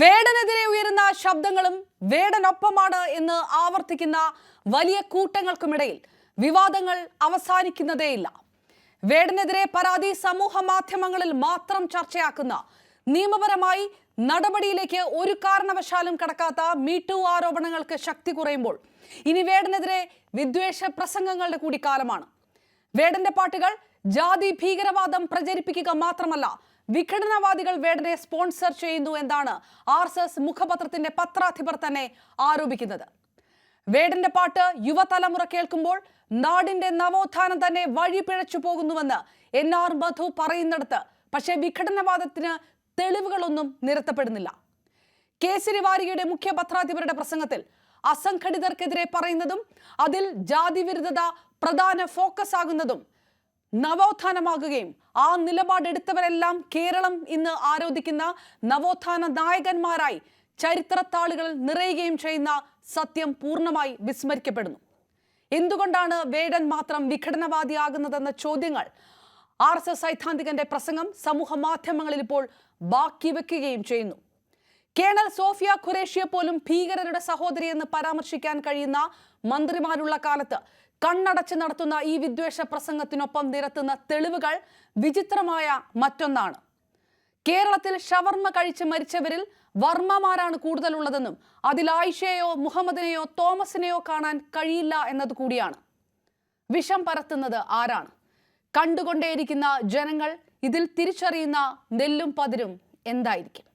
വേടനെതിരെ ഉയരുന്ന ശബ്ദങ്ങളും വേടനൊപ്പമാണ് എന്ന് ആവർത്തിക്കുന്ന വലിയ കൂട്ടങ്ങൾക്കുമിടയിൽ വിവാദങ്ങൾ അവസാനിക്കുന്നതേയില്ല. വേടനെതിരെ പരാതി സമൂഹ മാധ്യമങ്ങളിൽ മാത്രം ചർച്ചയാക്കുന്ന നിയമപരമായി നടപടിയിലേക്ക് ഒരു കാരണവശാലും കടക്കാത്ത മീട്ടു ആരോപണങ്ങൾക്ക് ശക്തി കുറയുമ്പോൾ ഇനി വേടനെതിരെ വിദ്വേഷ പ്രസംഗങ്ങളുടെ കൂടി കാലമാണ് വേടന്റെ പാട്ടുകൾ ജാതി ഭീകരവാദം പ്രചരിപ്പിക്കുക മാത്രമല്ല വിഘടനവാദികൾ വേടനെ സ്പോൺസർ ചെയ്യുന്നു എന്നാണ് ആർ എസ് എസ് മുഖപത്രത്തിന്റെ പത്രാധിപർ തന്നെ ആരോപിക്കുന്നത്. വേടന്റെ പാട്ട് യുവതലമുറ കേൾക്കുമ്പോൾ നാടിന്റെ നവോത്ഥാനം തന്നെ വഴി പിഴച്ചു പോകുന്നുവെന്ന് എൻ ആർ മധു പറയുന്നിടത്ത് പക്ഷേ വിഘടനവാദത്തിന് തെളിവുകളൊന്നും നിരത്തപ്പെടുന്നില്ല. കേസരിവാരിയുടെ മുഖ്യ പത്രാധിപരുടെ പ്രസംഗത്തിൽ അസംഘടിതർക്കെതിരെ പറയുന്നതും അതിൽ ജാതിവിരുദ്ധത പ്രധാന ഫോക്കസ് ആകുന്നതും നവോത്ഥാനമാകുകയും ആ നിലപാടെടുത്തവരെല്ലാം കേരളം ഇന്ന് ആരോധിക്കുന്ന നവോത്ഥാന നായകന്മാരായി ചരിത്രത്താളുകൾ നിറയുകയും ചെയ്യുന്ന സത്യം പൂർണമായി വിസ്മരിക്കപ്പെടുന്നു. എന്തുകൊണ്ടാണ് വേടൻ മാത്രം വിഘടനവാദിയാകുന്നതെന്ന ചോദ്യങ്ങൾ ആർ എസ് എസ് സൈദ്ധാന്തികന്റെ പ്രസംഗം സമൂഹ മാധ്യമങ്ങളിൽ ഇപ്പോൾ ബാക്കി വെക്കുകയും ചെയ്യുന്നു. കേണൽ സോഫിയ ഖുറേഷിയെ പോലും ഭീകരരുടെ സഹോദരി എന്ന് പരാമർശിക്കാൻ കഴിയുന്ന മന്ത്രിമാരുള്ള കാലത്ത് കണ്ണടച്ച് നടത്തുന്ന ഈ വിദ്വേഷ പ്രസംഗത്തിനൊപ്പം നിരത്തുന്ന തെളിവുകൾ വിചിത്രമായ മറ്റൊന്നാണ്. കേരളത്തിൽ ഷവർമ്മ കഴിച്ച് മരിച്ചവരിൽ വർമ്മമാരാണ് കൂടുതലുള്ളതെന്നും അതിൽ ആയിഷയെയോ മുഹമ്മദിനെയോ തോമസിനെയോ കാണാൻ കഴിയില്ല എന്നത് കൂടിയാണ്. വിഷം പരത്തുന്നത് ആരാണ്? കണ്ടുകൊണ്ടേയിരിക്കുന്ന ജനങ്ങൾ ഇതിൽ തിരിച്ചറിയുന്ന നെല്ലും പതിരും എന്തായിരിക്കും?